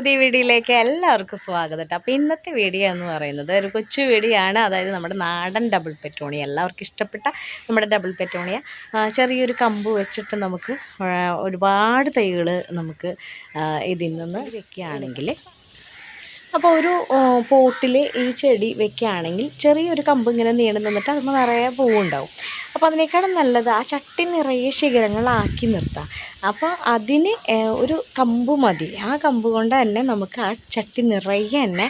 പുതിയ വീഡിയോയിലേക്ക് എല്ലാവർക്കും സ്വാഗതം കേട്ടോ. അപ്പോൾ ഇന്നത്തെ വീഡിയോ എന്ന് പറയുന്നത് ഒരു കൊച്ചു വീഡിയോ ആണ്. അതായത് നമ്മുടെ നാടൻ ഡബിൾ പെറ്റോണിയ എല്ലാവർക്കും ഇഷ്ടപ്പെട്ട നമ്മുടെ ഡബിൾ പെറ്റോണിയ ചെറിയൊരു കമ്പ് വെച്ചിട്ട് നമുക്ക് ഒരുപാട് തൈകൾ നമുക്ക് ഇതിൽ നിന്ന് വെക്കുകയാണെങ്കിൽ. അപ്പോൾ ഒരു പോട്ടിൽ ഈ ചെടി വെക്കുകയാണെങ്കിൽ ചെറിയൊരു കമ്പ് ഇങ്ങനെ നീണ്ടു നിന്നിട്ട് അതിന് നിറയെ പൂവുണ്ടാവും. അപ്പോൾ അതിനേക്കാളും നല്ലത് ആ ചട്ടി നിറയെ ശിഖരങ്ങളാക്കി നിർത്താം. അപ്പോൾ അതിന് ഒരു കമ്പ് മതി. ആ കമ്പ് കൊണ്ട് തന്നെ നമുക്ക് ആ ചട്ടി നിറയെ തന്നെ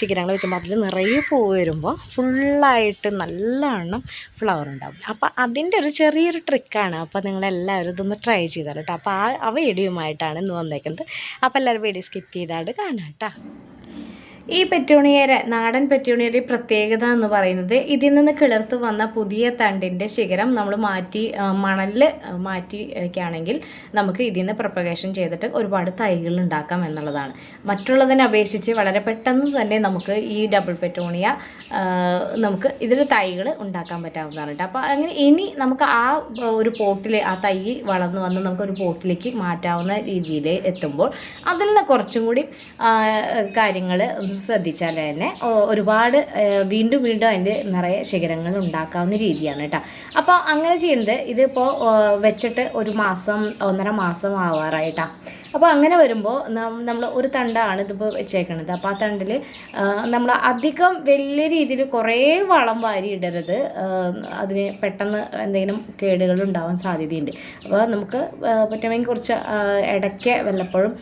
ശിഖരങ്ങൾ വെക്കുമ്പോൾ അതിൽ നിറയെ പൂവ് വരുമ്പോൾ ഫുള്ളായിട്ട് നല്ലവണ്ണം ഫ്ലവർ ഉണ്ടാവും. അപ്പോൾ അതിന്റെ ഒരു ചെറിയൊരു ട്രിക്കാണ് അപ്പോൾ നിങ്ങളെല്ലാവരും ഇതൊന്ന് ട്രൈ ചെയ്താൽ കേട്ടോ അപ്പോൾ ആ ആ വീഡിയോയുമായിട്ടാണ് ഇന്ന് വന്നേക്കുന്നത്. അപ്പോൾ എല്ലാവരും വീഡിയോ സ്കിപ്പ് ചെയ്താണ്ട് കാണാം കേട്ടോ ഈ പെറ്റൂണിയയുടെ നാടൻ പെറ്റൂണിയയുടെ പ്രത്യേകത എന്ന് പറയുന്നത് ഇതിൽ നിന്ന് കിളിർത്ത് വന്ന പുതിയ തണ്ടിന്റെ ശിഖരം നമ്മൾ മാറ്റി മണലിൽ മാറ്റി വയ്ക്കുകയാണെങ്കിൽ നമുക്ക് ഇതിൽ നിന്ന് പ്രൊപ്പഗേഷൻ ചെയ്തിട്ട് ഒരുപാട് തൈകൾ ഉണ്ടാക്കാം എന്നുള്ളതാണ്. മറ്റുള്ളതിനെ അപേക്ഷിച്ച് വളരെ പെട്ടെന്ന് തന്നെ നമുക്ക് ഈ ഡബിൾ പെറ്റൂണിയ നമുക്ക് ഇതിൽ തൈകൾ ഉണ്ടാക്കാൻ പറ്റാവുന്നതാണ് അപ്പോൾ അങ്ങനെ ഇനി നമുക്ക് ആ ഒരു പോട്ടിൽ ആ തൈ വളർന്നു വന്ന് നമുക്ക് ഒരു പോട്ടിലേക്ക് മാറ്റാവുന്ന രീതിയിൽ എത്തുമ്പോൾ അതിൽ നിന്ന് കുറച്ചും കൂടി കാര്യങ്ങൾ ശ്രദ്ധിച്ചാൽ തന്നെ ഒരുപാട് വീണ്ടും വീണ്ടും അതിന്റെ നിറയെ ശിഖരങ്ങൾ ഉണ്ടാക്കാവുന്ന രീതിയാണ് കേട്ടോ അപ്പോൾ അങ്ങനെ ചെയ്യുന്നത് ഇതിപ്പോൾ വെച്ചിട്ട് ഒരു മാസം ഒന്നര മാസം ആവാറായിട്ടാ അപ്പോൾ അങ്ങനെ വരുമ്പോൾ നമ്മൾ ഒരു തണ്ടാണ് ഇതിപ്പോൾ വെച്ചേക്കണത്. അപ്പോൾ ആ തണ്ടിൽ നമ്മൾ അധികം വലിയ രീതിയിൽ കുറേ വളം വാരി ഇടരുത്. അതിന് പെട്ടെന്ന് എന്തെങ്കിലും കേടുകൾ ഉണ്ടാവാൻ സാധ്യതയുണ്ട്. അപ്പോൾ നമുക്ക് പറ്റുമെങ്കിൽ കുറച്ച് ഇടയ്ക്ക് വല്ലപ്പോഴും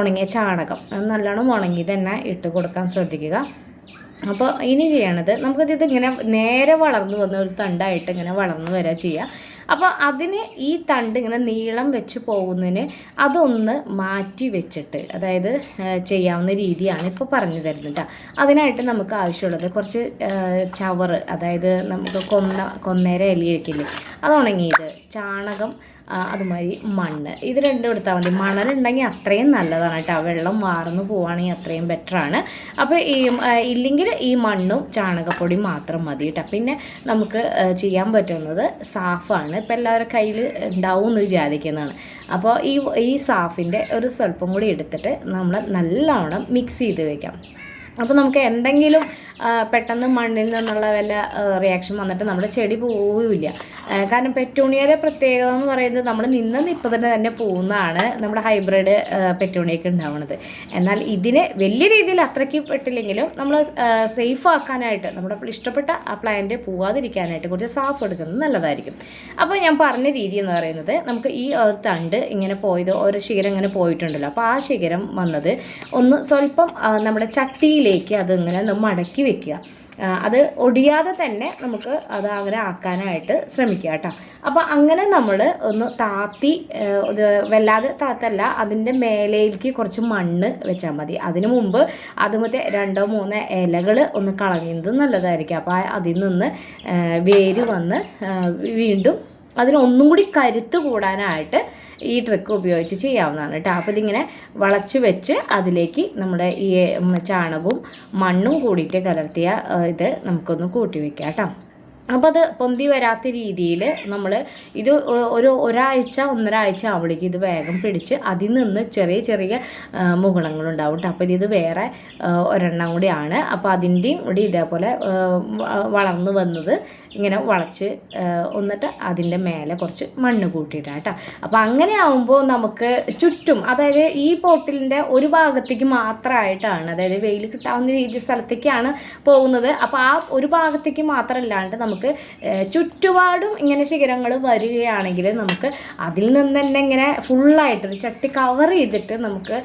ഉണങ്ങിയ ചാണകം നല്ലോണം ഉണങ്ങി തന്നെ ഇട്ട് കൊടുക്കാൻ ശ്രദ്ധിക്കുക. അപ്പോൾ ഇനി ചെയ്യണത് നമുക്കിത് ഇങ്ങനെ നേരെ വളർന്നു വന്ന ഒരു തണ്ടായിട്ട് ഇങ്ങനെ വളർന്നു വരിക ചെയ്യുക അപ്പോൾ അതിന് ഈ തണ്ട് ഇങ്ങനെ നീളം വെച്ച് പോകുന്നതിന് അതൊന്ന് മാറ്റി വെച്ചിട്ട് അതായത് ചെയ്യാവുന്ന രീതിയാണ് ഇപ്പോൾ പറഞ്ഞു തരുന്നത് കേട്ടോ അതിനായിട്ട് നമുക്ക് ആവശ്യമുള്ളത് കുറച്ച് ചവറ് അതായത് നമുക്ക് കൊന്ന കൊന്നേര എലിയൊക്കെയില്ലേ അത് ഉണങ്ങിയത് ചാണകം അതുമാതിരി മണ്ണ്. ഇത് രണ്ടും എടുത്താൽ മതി. മണലുണ്ടെങ്കിൽ അത്രയും നല്ലതാണ് കേട്ടോ. വെള്ളം വാർന്നു പോവുകയാണെങ്കിൽ അത്രയും ബെറ്ററാണ്. അപ്പോൾ ഈ ഇല്ലെങ്കിൽ ഈ മണ്ണും ചാണകപ്പൊടിയും മാത്രം മതി കേട്ടോ. പിന്നെ നമുക്ക് ചെയ്യാൻ പറ്റുന്നത് സാഫാണ്. ഇപ്പം എല്ലാവരുടെ കയ്യിൽ ഉണ്ടാവും എന്ന് വിചാരിക്കുന്നതാണ്. അപ്പോൾ ഈ ഈ സാഫിന്റെ ഒരു സ്വല്പം കൂടി എടുത്തിട്ട് നമ്മൾ നല്ലവണ്ണം മിക്സ് ചെയ്ത് വയ്ക്കാം അപ്പോൾ നമുക്ക് എന്തെങ്കിലും പെട്ടെന്ന് മണ്ണിൽ നിന്നുള്ള വല്ല റിയാക്ഷൻ വന്നിട്ട് നമ്മുടെ ചെടി പോവില്ല കാരണം പെറ്റൂണിയയുടെ പ്രത്യേകത എന്ന് പറയുന്നത് നമ്മൾ നിന്ന് നിൽപ്പോൾ തന്നെ തന്നെ പോകുന്നതാണ് നമ്മുടെ ഹൈബ്രിഡ് പെറ്റൂണിയൊക്കെ ഉണ്ടാവുന്നത് എന്നാൽ ഇതിന് വലിയ രീതിയിൽ അത്രയ്ക്ക് പെട്ടില്ലെങ്കിലും നമ്മൾ സേഫ് ആക്കാനായിട്ട് നമ്മുടെ ഇഷ്ടപ്പെട്ട ആ പ്ലാന്റ് പോവാതിരിക്കാനായിട്ട് കുറച്ച് സാഫ് എടുക്കുന്നത് നല്ലതായിരിക്കും. അപ്പോൾ ഞാൻ പറഞ്ഞ രീതി എന്ന് പറയുന്നത് നമുക്ക് ഈ തണ്ട് ഇങ്ങനെ പോയത് ഒരു ശിഖരം ഇങ്ങനെ പോയിട്ടുണ്ടല്ലോ. അപ്പോൾ ആ ശിഖരം വന്നത് ഒന്ന് സ്വല്പം നമ്മുടെ ചട്ടിയിലേക്ക് അതിങ്ങനെ മടക്കി വെക്കുക. അത് ഒടിയാതെ തന്നെ നമുക്ക് അത് അങ്ങനെ ആക്കാനായിട്ട് ശ്രമിക്കുക കേട്ടോ. അപ്പോൾ അങ്ങനെ നമ്മൾ ഒന്ന് താത്തി വല്ലാതെ താത്തല്ല അതിന്റെ മേലേക്ക് കുറച്ച് മണ്ണ് വെച്ചാൽ മതി. അതിനു മുമ്പ് അതുമത്തെ രണ്ടോ മൂന്നോ ഇലകൾ ഒന്ന് കളയുന്നത് നല്ലതായിരിക്കും. അപ്പോൾ അതിൽ നിന്ന് വേര് വന്ന് വീണ്ടും അതിനൊന്നും കൂടി കരുത്ത് കൂടാനായിട്ട് ഈ ട്രിക്ക് ഉപയോഗിച്ച് ചെയ്യാവുന്നതാണ് കേട്ടോ. അപ്പോൾ ഇതിങ്ങനെ വളച്ച് വെച്ച് അതിലേക്ക് നമ്മുടെ ഈ ചാണകവും മണ്ണും കൂടിയിട്ട് കലർത്തിയ ഇത് നമുക്കൊന്ന് കൂട്ടി വെക്കാം കേട്ടോ. അപ്പോൾ അത് പൊന്തി വരാത്ത രീതിയിൽ നമ്മൾ ഇത് ഒരു ഒരാഴ്ച ഒന്നരാഴ്ച അവിടേക്ക് ഇത് വേഗം പിടിച്ച് അതിൽ നിന്ന് ചെറിയ ചെറിയ മുകുളങ്ങളുണ്ടാവും കേട്ടോ. അപ്പോൾ ഇത് വേറെ ഒരെണ്ണം കൂടിയാണ്. അപ്പോൾ അതിന്റെയും കൂടി ഇതേപോലെ വളർന്നു വന്നത് ഇങ്ങനെ വളച്ച് എന്നിട്ട് അതിന്റെ മേലെ കുറച്ച് മണ്ണ് കൂട്ടിയിട്ടാണ് കേട്ടോ അപ്പോൾ അങ്ങനെ ആവുമ്പോൾ നമുക്ക് ചുറ്റും അതായത് ഈ പോട്ടിലിന്റെ ഒരു ഭാഗത്തേക്ക് മാത്രമായിട്ടാണ് അതായത് വെയിൽ കിട്ടാവുന്ന രീതി സ്ഥലത്തേക്കാണ് പോകുന്നത്. അപ്പോൾ ആ ഒരു ഭാഗത്തേക്ക് മാത്രമല്ലാണ്ട് നമുക്ക് ചുറ്റുപാടും ഇങ്ങനെ ശിഖരങ്ങൾ വരികയാണെങ്കിൽ നമുക്ക് അതിൽ നിന്ന് തന്നെ ഇങ്ങനെ ഫുള്ളായിട്ട് ഒരു ചട്ടി കവർ ചെയ്തിട്ട് നമുക്ക്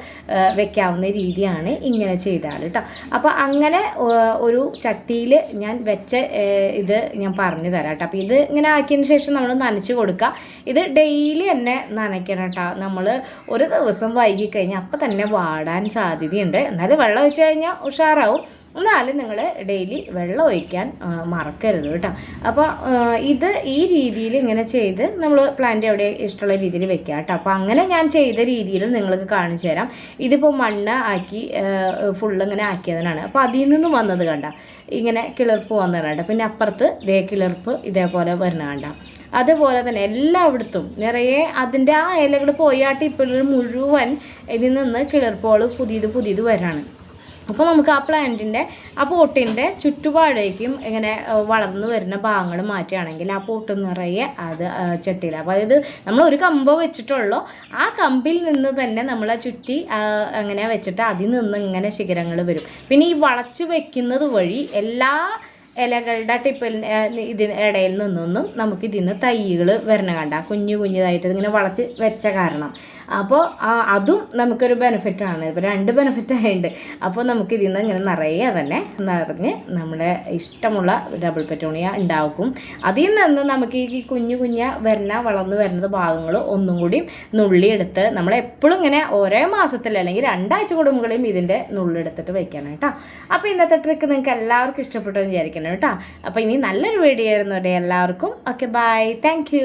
വെക്കാവുന്ന രീതിയാണ് ഇങ്ങനെ ചെയ്താൽ കേട്ടോ അപ്പോൾ അങ്ങനെ ഒരു ചട്ടിയിൽ ഞാൻ വെച്ച ഇത് ഞാൻ പറഞ്ഞു തരാം കേട്ടോ അപ്പോൾ ഇത് ഇങ്ങനെ ആക്കിയതിന് ശേഷം നമ്മൾ നനച്ച് കൊടുക്കുക. ഇത് ഡെയിലി തന്നെ നനയ്ക്കണം കേട്ടോ നമ്മൾ ഒരു ദിവസം വൈകി കഴിഞ്ഞാൽ അപ്പം തന്നെ വാടാൻ സാധ്യതയുണ്ട്. എന്നാലും വെള്ളം ഒഴിച്ച് കഴിഞ്ഞാൽ ഉഷാറാവും. എന്നാലും നിങ്ങൾ ഡെയിലി വെള്ളം ഒഴിക്കാൻ മറക്കരുത് കേട്ടോ. അപ്പോൾ ഇത് ഈ രീതിയിൽ ഇങ്ങനെ ചെയ്ത് നമ്മൾ പ്ലാന്റ് എവിടെ ഇഷ്ടമുള്ള രീതിയിൽ വെക്കുക കേട്ടോ. അപ്പോൾ അങ്ങനെ ഞാൻ ചെയ്ത രീതിയിൽ നിങ്ങൾക്ക് കാണിച്ചു തരാം. ഇതിപ്പോൾ മണ്ണ് ആക്കി ഫുള്ള് ഇങ്ങനെ ആക്കിയതിനാണ്. അപ്പോൾ അതിൽ നിന്ന് വന്നത് കണ്ട ഇങ്ങനെ കിളിർപ്പ് വന്നത് കണ്ട പിന്നെ അപ്പുറത്ത് ദേ കിളിർപ്പ് ഇതേപോലെ വരുന്ന കണ്ട. അതുപോലെ തന്നെ എല്ലായിടത്തും നിറയെ അതിന്റെ ആ ഇലകൾ പോയാട്ട് ഇപ്പോൾ മുഴുവൻ ഇതിൽ നിന്ന് കിളിർപ്പുകൾ പുതിയത് പുതിയത് വരാണ്. അപ്പോൾ നമുക്ക് ആ പ്ലാന്റിന്റെ ആ പോട്ടിന്റെ ചുറ്റുപാടേക്കും ഇങ്ങനെ വളർന്നു വരുന്ന ഭാഗങ്ങൾ മാറ്റുകയാണെങ്കിൽ ആ പോട്ട് നിറയെ അത് ചട്ടിയിൽ അപ്പോൾ അതായത് നമ്മൾ ഒരു കമ്പോ വെച്ചിട്ടുള്ളൂ. ആ കമ്പിൽ നിന്ന് തന്നെ നമ്മൾ ആ ചുറ്റി അങ്ങനെ വെച്ചിട്ട് അതിൽ നിന്ന് ഇങ്ങനെ ശിഖരങ്ങൾ വരും. പിന്നെ ഈ വളച്ച് വെക്കുന്നത് വഴി എല്ലാ ഇലകളുടെ ടിപ്പിൽ ഇതിന് ഇടയിൽ നിന്നൊന്നും നമുക്ക് ഇതിൽ നിന്ന് തൈകൾ വരണ കണ്ട കുഞ്ഞു കുഞ്ഞതായിട്ട് ഇങ്ങനെ വളച്ച് വെച്ച കാരണം. അപ്പോൾ അതും നമുക്കൊരു ബെനിഫിറ്റാണ് ഇപ്പോൾ രണ്ട് ബെനിഫിറ്റ് ആയിട്ടുണ്ട് അപ്പോൾ നമുക്ക് ഇതിൽ നിന്ന് ഇങ്ങനെ നിറയെ തന്നെ നിറഞ്ഞ് നമ്മുടെ ഇഷ്ടമുള്ള ഡബിൾ പെറ്റോണിയ ഉണ്ടാക്കും അതിൽ നിന്ന് നമുക്ക് ഈ കുഞ്ഞു കുഞ്ഞ വരുന്ന വളർന്നു വരുന്നത് ഭാഗങ്ങൾ ഒന്നും കൂടി നുള്ളിയെടുത്ത് നമ്മൾ എപ്പോഴും ഇങ്ങനെ ഓരോ മാസത്തിൽ അല്ലെങ്കിൽ രണ്ടാഴ്ച കൂടുമ്പോഴും ഇതിന്റെ നുള്ളെടുത്തിട്ട് വയ്ക്കണം കേട്ടോ. അപ്പോൾ ഇന്നത്തെ ട്രിക്ക് നിങ്ങൾക്ക് എല്ലാവർക്കും ഇഷ്ടപ്പെട്ടു വിചാരിക്കണം കേട്ടോ. അപ്പോൾ ഇനി നല്ലൊരു വീഡിയോ ആയിരുന്നു. എല്ലാവർക്കും. Okay bye thank